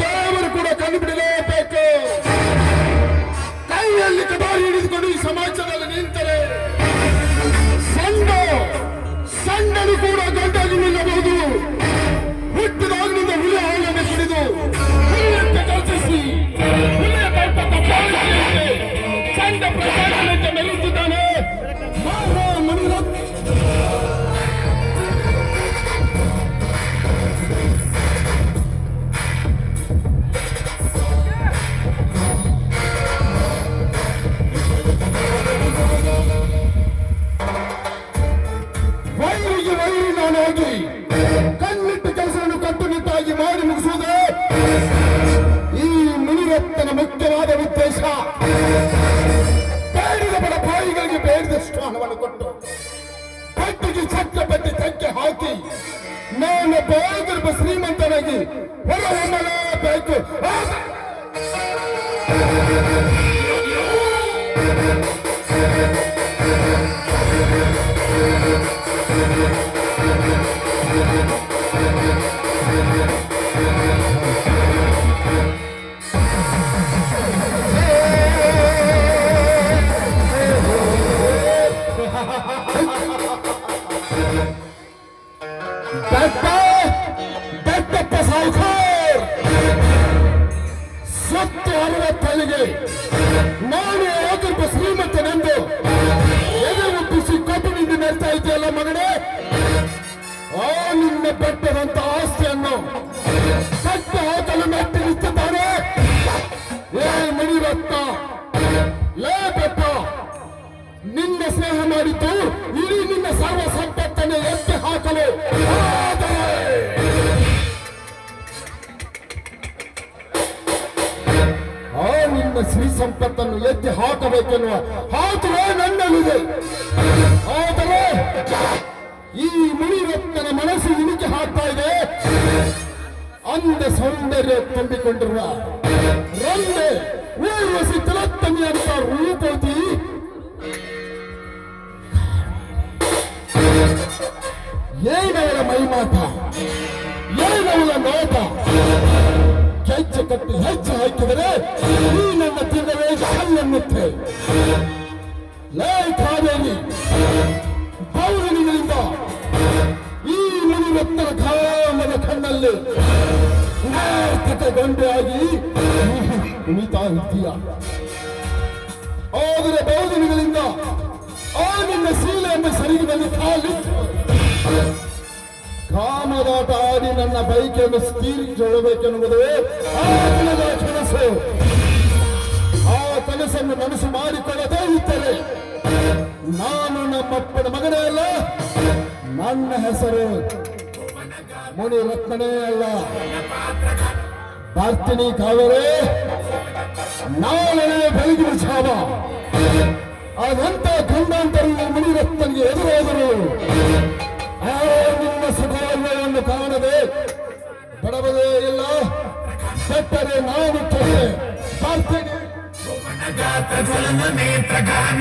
ದೇವರು ಕೂಡ ಕಂಡು ಕೈಯಲ್ಲಿ ಕಬಾರಿ ಈ ಸಮಾಜದಲ್ಲಿ ನಿಂತರೆ ಸಣ್ಣ ಸಣ್ಣನು ಕೂಡ ಗಂಟಾಗಿ ನಿಲ್ಲಬಹುದು ಹುಟ್ಟಿದಾಗಿನಿಂದ ಹುಲಿ ಹಾಲನ್ನು ಕುಡಿದು మెరుగుతాను ತಕ್ಕೆ ಹಾಕಿ ನಾನು ಬೋಗರ್ಭ ಶ್ರೀಮಂತನಾಗಿ ಹೊರಹೊಮ್ಮಲೇಬೇಕು ಸತ್ತು ಅರವತ್ತಲ್ಲಿಗೆ ನಾನು ಆಗರ್ಭ ಶ್ರೀಮಂತನೆಂದು ಎದೆ ಒಪ್ಪಿಸಿ ಕಬ್ಬಿನಿಂದ ನೆಡ್ತಾ ಇದೆಯಲ್ಲ ಮಗನೇ? ಆ ನಿನ್ನ ಬೆಟ್ಟದಂತ ಆಸ್ತಿಯನ್ನು ಕಟ್ಟು ಹಾಕಲು ಮೆಟ್ಟಿ ನಿಂತಿದ್ದಾನೆ. ಏ ಮಣಿರತ್ನ ಲೇ ಬೆಟ್ಟ ನಿನ್ನ ಸ್ನೇಹ ಮಾಡಿದ್ದು ಇಡೀ ನಿನ್ನ ಸರ್ವ ಸಂಪತ್ತನ್ನು ಎತ್ತಿ ಹಾಕಲು ಸಂಪತ್ತನ್ನು ಎತ್ತಿ ಹಾಕಬೇಕೆನ್ನುವ ಹಾತುವೇ ನನ್ನಲ್ಲಿದೆ. ಆದರೆ ಈ ಮುನಿರತ್ನನ ಮನಸ್ಸು ಇಳಿಕೆ ಹಾಕ್ತಾ ಇದೆ. ಅಂದ ಸೌಂದರ್ಯ ತುಂಬಿಕೊಂಡಿರುವ ರಂದೆ ಊರ್ವಸಿ ತಿಲತ್ತಮಿ ಅಂತ ರೂಪವತಿ. ಏನವರ ಮೈಮಾತ ಏನವರ ನೋಟ ಕೆಚ್ಚ ಕಟ್ಟಿ, ಹೆಜ್ಜೆ ಹಾಕಿದರೆ ಈ ನನ್ನ ತಿನ್ನವೇ ಕಣ್ಣೆನ್ನುತ್ತೆ ಲೇ ಕಾವೇರಿ ಬೌರನಿಗಳಿಂದ ಈ ಮುನಿರತ್ನ ಕಾಮದ ಕಣ್ಣಲ್ಲಿ ಆಗಿ ಕುಣಿತಾ ಇದ್ದೀಯ? ನನ್ನ ಬೈಕನ್ನು ತೀರಿಕೊಳ್ಳಬೇಕೆನ್ನುವುದೇ ಆ ದಿನದ ಕನಸು. ಆ ಕನಸನ್ನು ಮನಸ್ಸು ಮಾಡಿಕೊಳ್ಳದೇ ಇದ್ದರೆ ನಾನು ನಮ್ಮಪ್ಪನ ಮಗನೇ ಅಲ್ಲ, ನನ್ನ ಹೆಸರು ಮುನಿ ರತ್ನನೇ ಅಲ್ಲ. ಪಾರ್ಥಿನಿ ಕಾವೇರಿ ನಾಳೆ ಬೆಳಗಿನ ಜಾವ ಅದಂತ ಗಂಡಾಂತರ ಮುನಿರತ್ನನಿಗೆ ಎದುರಾದರು. ಕೆಟ್ಟರೆ ನಾನು